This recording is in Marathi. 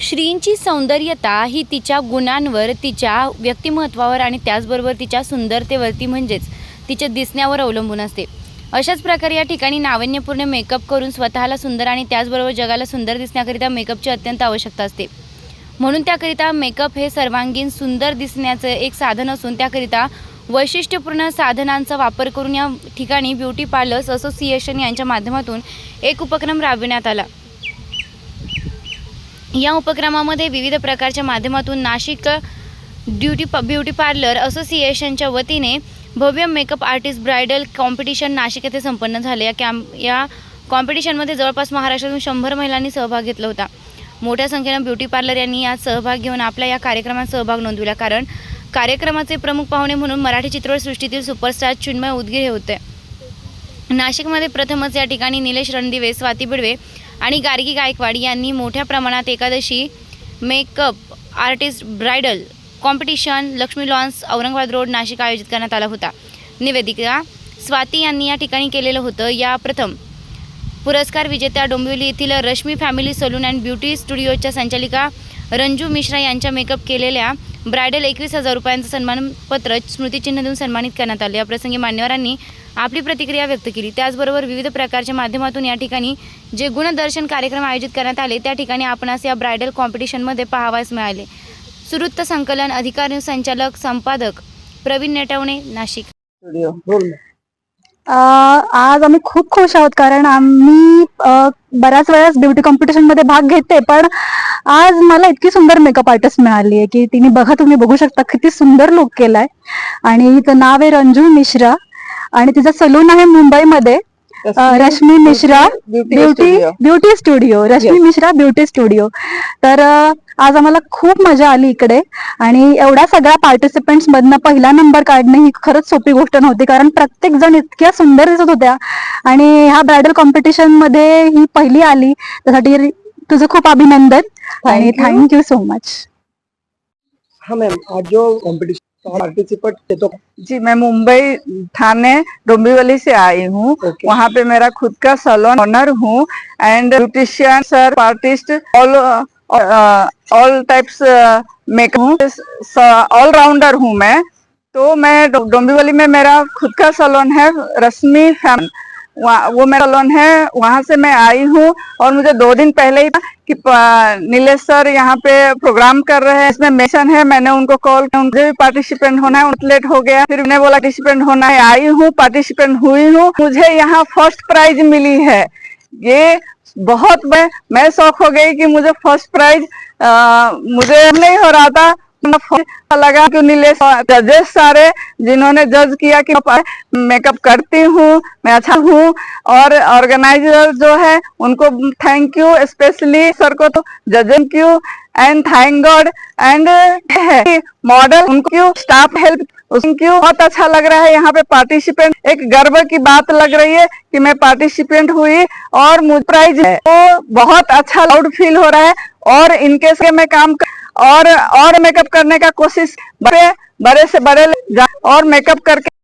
श्रींची सौंदर्यता ही तिच्या गुणांवर तिच्या व्यक्तिमत्वावर आणि त्याचबरोबर तिच्या सुंदरतेवरती म्हणजेच तिच्या दिसण्यावर अवलंबून असते. अशाच प्रकारे या ठिकाणी नाविन्यपूर्ण मेकअप करून स्वतःला सुंदर आणि त्याचबरोबर जगाला सुंदर दिसण्याकरिता मेकअपची अत्यंत आवश्यकता असते. म्हणून त्याकरिता मेकअप हे सर्वांगीण सुंदर दिसण्याचं एक साधन असून त्याकरिता वैशिष्ट्यपूर्ण साधनांचा वापर करून या ठिकाणी ब्युटी पार्लर्स असोसिएशन यांच्या माध्यमातून एक उपक्रम राबविण्यात आला. या उपक्रमामध्ये विविध प्रकारच्या माध्यमातून नाशिक ड्युटी प ब्युटी पार्लर असोसिएशनच्या वतीने भव्य makeup artist bridal competition Nashik येथे संपन्न झाले. या कॅम्प या कॉम्पिटिशनमध्ये जवळपास महाराष्ट्रातून शंभर महिलांनी सहभाग घेतला होता. मोठ्या संख्येनं ब्युटी पार्लर यांनी यात सहभाग घेऊन आपल्या या कार्यक्रमात सहभाग नोंदविला. कारण कार्यक्रमाचे प्रमुख पाहुणे म्हणून मराठी चित्रपटसृष्टीतील सुपरस्टार चिन्मय उदगीर हे होते. नाशिकमध्ये प्रथमच या ठिकाणी निलेश रणदिवे स्वाती बिडवे आणि गार्गी गायकवाड यांनी मोठ्या प्रमाणात Ekadashi makeup artist bridal competition Lakshmi lawns Aurangabad road Nashik आयोजित करण्यात आला होता. निवेदिका स्वाती यांनी या ठिकाणी केलेलं होतं. या प्रथम पुरस्कार विजेत्या डोंबिवली येथील Rashmi family salon and beauty स्टुडिओच्या संचालिका रंजू मिश्रा यांच्या मेकअप केलेल्या ब्रायडल एकवीस हजार रुपयांचं सन्मानपत्र स्मृतिचिन्ह देऊन सन्मानित करण्यात आले. या प्रसंगी मान्यवरांनी आपली प्रतिक्रिया व्यक्त केली. त्याचबरोबर विविध प्रकारच्या माध्यमातून या ठिकाणी जे गुणदर्शन कार्यक्रम आयोजित करण्यात आले त्या ठिकाणी आपणास या ब्रायडल कॉम्पिटिशनमध्ये पाहावयास मिळाले. सुवृत्त संकलन अधिकारी संचालक संपादक प्रवीण नेटवणे नाशिक. स्टुडिओ बोल आज आम्ही खूप खुश आहोत कारण आम्ही बऱ्याच वेळेस ब्युटी कॉम्पिटिशनमध्ये भाग घेते पण आज मला इतकी सुंदर मेकअप आर्टिस्ट मिळाली आहे की तिने बघा तुम्ही बघू शकता किती सुंदर लुक केलाय. आणि हिचं नाव आहे रंजू मिश्रा. आणि तिचं सलून आहे मुंबईमध्ये. Rashmi Mishra beauty beauty studio. Rashmi. Mishra beauty studio तर आज आम्हाला खूप मजा आली इकडे आणि एवढ्या सगळ्या पार्टिसिपेंट्स मधनं पहिला नंबर काढणे ही खरंच सोपी गोष्ट नव्हती कारण प्रत्येक जण इतक्या सुंदर दिसत होत्या आणि ह्या ब्रायडल कॉम्पिटिशनमध्ये ही पहिली आली त्यासाठी तुझं खूप अभिनंदन आणि. थँक्यू सो मच हाँ मैम आज जो कॉम्पिटिशन पार्टिसिपेट तो जी मैं मुंबई थाने डोंबिवली से आई हूँ। Okay. वहाँ पे मेरा खुद का सलोन ऑनर हूँ। And beautician sir artist all all types makeup हूँ। ऑल राउंडर हूँ मैं। तो मैं डोम्बीवली डोंबिवली में मेरा खुद का सलोन है रश्मि फैम वो मेरा सलोन है, वहाँ से मैं आई हूँ और मुझे दो दिन पहले ही कि नीलेश सर यहाँ पे प्रोग्राम कर रहे हैं। इसमें मेंशन है, मैंने उनको कॉल किया मुझे भी पार्टिसिपेंट होना है लेट हो गया। फिर मैंने बोला पार्टिसिपेंट होना है, आई हूँ पार्टिसिपेंट हुई हूँ। मुझे यहाँ फ़र्स्ट प्राइज मिली है। ये बहुत मैं शौक हो गई कि मुझे फ़र्स्ट प्राइज मुझे नहीं हो रहा था। लगा कि नीलेश जजेस सारे जिन्होंने जज किया कि मेकअप करती हूँ मैं अच्छा हूँ और ऑर्गेनाइजर जो है उनको थैंक यू स्पेशली सर को तो judging you and thank God and model उनको स्टाफ हेल्प थैंक यू बहुत अच्छा लग रहा है यहाँ पे पार्टिसिपेंट एक गर्व की बात लग रही है कि मैं पार्टिसिपेंट हुई और मुझे प्राइज तो बहुत अच्छा लाउड फील हो रहा है और इनके से मैं काम कर, और और मेकअप करने का कोशिश बड़े बड़े से बड़े और मेकअप करके